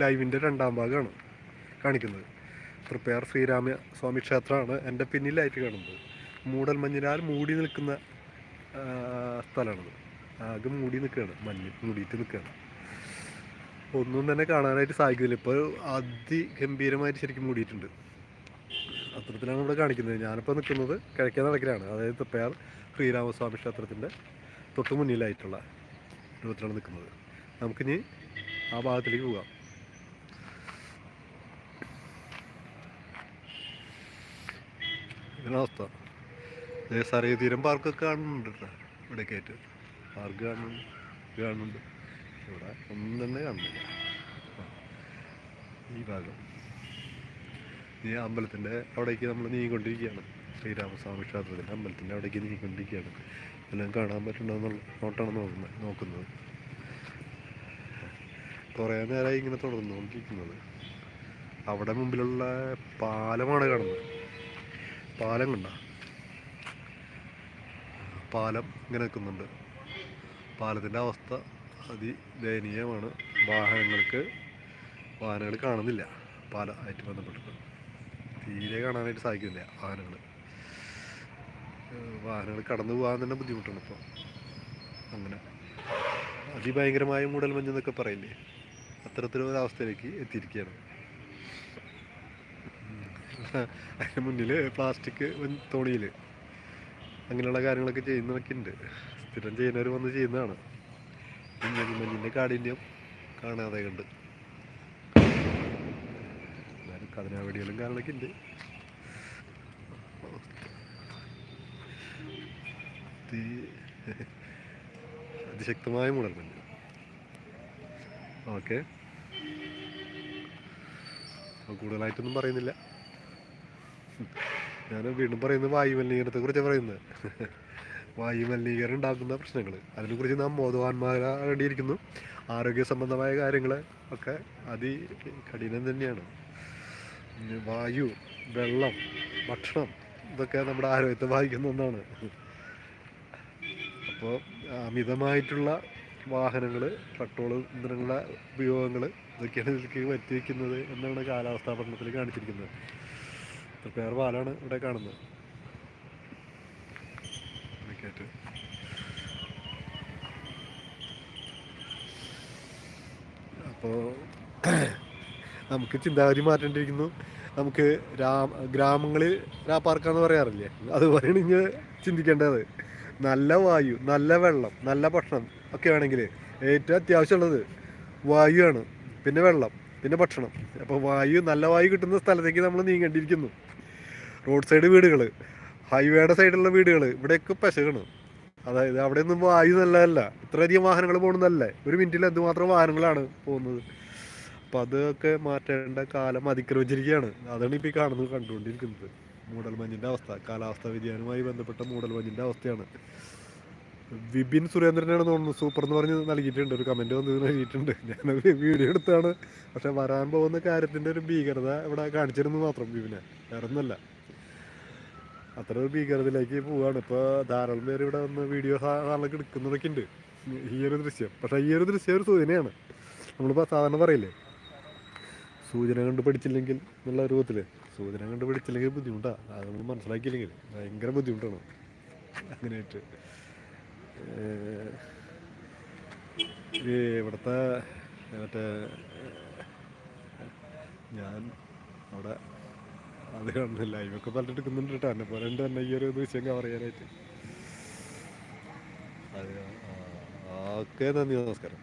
ലൈവിന്റെ രണ്ടാം ഭാഗമാണ് കാണിക്കുന്നത്. തൃപ്പയാർ ശ്രീരാമ സ്വാമി ക്ഷേത്രമാണ് എന്റെ പിന്നിലായിട്ട് കാണുന്നത്. മൂടൽ മഞ്ഞിനാൽ മൂടി നിൽക്കുന്ന സ്ഥലമാണത്. ആകെ മൂടി നിൽക്കുകയാണ്. മഞ്ഞ് മൂടിയിട്ട് നിൽക്കുകയാണ്. ഒന്നും തന്നെ കാണാനായിട്ട് സാധിക്കുന്നില്ല. ഇപ്പോൾ അതിഗംഭീരമായിട്ട് ശരിക്കും മൂടിയിട്ടുണ്ട്. അത്തരത്തിലാണ് ഇവിടെ കാണിക്കുന്നത്. ഞാനിപ്പോൾ നിൽക്കുന്നത് കിഴക്കേ നടക്കിലാണ്. അതായത് തൃപ്പയാർ ശ്രീരാമസ്വാമി ക്ഷേത്രത്തിന്റെ തൊട്ട് മുന്നിലായിട്ടുള്ള രൂപത്തിലാണ് നിൽക്കുന്നത്. നമുക്കിനി ആ ഭാഗത്തിലേക്ക് പോകാം. ഇതാണ് അവസ്ഥ. തീരം പാർക്കൊക്കെ കാണുന്നുണ്ട് കേട്ടോ. ഇവിടെ കയറ്റ് പാർക്ക് കാണുന്നുണ്ട് കാണുന്നുണ്ട്. ഇവിടെ ഒന്നും തന്നെ കാണുന്നില്ല. ഈ ഭാഗം. ഈ അമ്പലത്തിന്റെ അവിടേക്ക് നമ്മൾ നീങ്ങിക്കൊണ്ടിരിക്കുകയാണ്. ശ്രീരാമസ്വാമി ക്ഷേത്രത്തിന്റെ അമ്പലത്തിന്റെ അവിടേക്ക് നീങ്ങിക്കൊണ്ടിരിക്കുകയാണ്. എല്ലാം കാണാൻ പറ്റുന്നുണ്ടോന്നുള്ള നോട്ടാണ് നോക്കുന്നത് നോക്കുന്നത്. കുറേ നേരമായി ഇങ്ങനെ തുടർന്നുകൊണ്ടിരിക്കുന്നത്. അവിടെ മുമ്പിലുള്ള പാലമാണ് കാണുന്നത്. പാലം കണ്ട പാലം ഇങ്ങനെ നിൽക്കുന്നുണ്ട്. പാലത്തിന്റെ അവസ്ഥ അതിദയനീയമാണ്. വാഹനങ്ങൾക്ക് വാഹനങ്ങൾ കാണുന്നില്ല. പാല ആയിട്ട് ബന്ധപ്പെട്ടിട്ട്. തീരെ കാണാനായിട്ട് സാധിക്കുന്നില്ല വാഹനങ്ങൾ. വാഹനങ്ങൾ കടന്നു പോകാൻ തന്നെ ബുദ്ധിമുട്ടാണ് ഇപ്പോൾ അങ്ങനെ. അതിഭയങ്കരമായ മൂടൽ മഞ്ഞെന്നൊക്കെ പറയില്ലേ? അത്തരത്തിലൊരവസ്ഥയിലേക്ക് എത്തിയിരിക്കുകയാണ്. അതിന് മുന്നിൽ പ്ലാസ്റ്റിക് തോണിയിൽ അങ്ങനെയുള്ള കാര്യങ്ങളൊക്കെ ചെയ്യുന്നതൊക്കെ ഉണ്ട്. സ്ഥിരം ചെയ്യുന്നവർ വന്ന് ചെയ്യുന്നതാണ്. മഞ്ഞിന്റെ കാഠിന്യം കാണാതെ കണ്ട്. എന്നാലും കതിനാവടികളും കാര്യങ്ങളൊക്കെ ഉണ്ട്. അതിശക്തമായ മൂടൽമഞ്ഞ്. ഓക്കെ. കൂടുതലായിട്ടൊന്നും പറയുന്നില്ല. ഞാൻ വീണ്ടും പറയുന്നത് വായുമലിനീകരണത്തെ കുറിച്ച് പറയുന്നത്. വായുമലിനീകരണം ഉണ്ടാക്കുന്ന പ്രശ്നങ്ങൾ അതിനെക്കുറിച്ച് നാം ബോധവാന്മാരാകേണ്ടിയിരിക്കുന്നു. ആരോഗ്യ സംബന്ധമായ കാര്യങ്ങൾ ഒക്കെ അതി കഠിനം തന്നെയാണ്. വായു വെള്ളം ഭക്ഷണം ഇതൊക്കെ നമ്മുടെ ആരോഗ്യത്തെ ബാധിക്കുന്ന ഒന്നാണ്. അപ്പോൾ അമിതമായിട്ടുള്ള വാഹനങ്ങൾ പെട്രോൾ ഇന്ധനങ്ങളുടെ ഉപയോഗങ്ങൾ ഇതൊക്കെയാണ് ഇതിലേക്ക് വരുത്തി വയ്ക്കുന്നത് എന്നാണ് കാലാവസ്ഥാ പഠനത്തിൽ കാണിച്ചിരിക്കുന്നത്. തൃപ്പയാർ പാലാണ് ഇവിടെ കാണുന്നത്. ഇതൊക്കെയായിട്ട് അപ്പോൾ നമുക്ക് ചിന്താഗതി മാറ്റേണ്ടിയിരിക്കുന്നു. നമുക്ക് രാം ഗ്രാമങ്ങളിൽ രാപ്പാർക്കാന്ന് പറയാറില്ലേ? അതുപോലെയാണ് ഇനി ചിന്തിക്കേണ്ടത്. നല്ല വായു നല്ല വെള്ളം നല്ല ഭക്ഷണം ഒക്കെ വേണമെങ്കിൽ ഏറ്റവും അത്യാവശ്യമുള്ളത് വായുവാണ് പിന്നെ വെള്ളം പിന്നെ ഭക്ഷണം. അപ്പോൾ വായു നല്ല വായു കിട്ടുന്ന സ്ഥലത്തേക്ക് നമ്മൾ നീങ്ങേണ്ടിയിരിക്കുന്നു. റോഡ് സൈഡ് വീടുകൾ ഹൈവേയുടെ സൈഡിലുള്ള വീടുകൾ ഇവിടെയൊക്കെ പശകാണ്. അതായത് അവിടെ ഒന്നും വായു നല്ലതല്ല ഇത്രയധികം വാഹനങ്ങൾ പോകുന്നതല്ലേ ഒരു മിനിറ്റിൽ എന്തുമാത്രം വാഹനങ്ങളാണ് പോകുന്നത്. അപ്പം അതൊക്കെ മാറ്റേണ്ട കാലം അതിക്രമിച്ചിരിക്കുകയാണ്. അതാണ് ഇപ്പോൾ ഈ കാണുന്നത് കണ്ടുകൊണ്ടിരിക്കുന്നത്. മൂടൽമഞ്ഞിന്റെ അവസ്ഥ. കാലാവസ്ഥാ വ്യതിയാനവുമായി ബന്ധപ്പെട്ട മൂടൽമഞ്ഞിന്റെ അവസ്ഥയാണ്. വിപിൻ സുരേന്ദ്രനാണ് തോന്നുന്നു സൂപ്പർ എന്ന് പറഞ്ഞ് നൽകിയിട്ടുണ്ട്. ഒരു കമന്റ് വന്ന് നൽകിയിട്ടുണ്ട്. ഞാൻ വീഡിയോ എടുത്താണ്. പക്ഷെ വരാൻ പോകുന്ന കാര്യത്തിന്റെ ഒരു ഭീകരത ഇവിടെ കാണിച്ചിരുന്നു മാത്രം വിപിനെ. വേറെ ഒന്നുമല്ല അത്ര ഒരു ഭീകരതയിലേക്ക് പോവാണ്. ഇപ്പോൾ ധാരാളം പേര് ഇവിടെ വന്ന് വീഡിയോ സാധനങ്ങളൊക്കെ എടുക്കുന്നതൊക്കെ ഉണ്ട് ഈ ഒരു ദൃശ്യം. പക്ഷേ ഈ ഒരു ദൃശ്യം ഒരു സൂചനയാണ്. നമ്മളിപ്പോൾ സാധാരണ പറയില്ലേ? സൂചന കണ്ട് പഠിച്ചില്ലെങ്കിൽ എന്നുള്ള രൂപത്തിൽ സൂചന കണ്ട് പഠിച്ചില്ലെങ്കിൽ ബുദ്ധിമുട്ടാണ് അത് നമ്മൾ മനസ്സിലാക്കിയില്ലെങ്കിൽ ഭയങ്കര ബുദ്ധിമുട്ടാണ്. അങ്ങനെയായിട്ട്. ഇവിടുത്തെ മറ്റേ ഞാൻ അവിടെ അത് കാണുന്നില്ല ലൈവൊക്കെ പലരും എടുക്കുന്നുണ്ട് കേട്ടോ. എന്നെ പോലെ തന്നെ ഈ ഒരു ദൃശ്യം കവർ ചെയ്യാനായിട്ട്. ഓക്കെ നന്ദി നമസ്കാരം.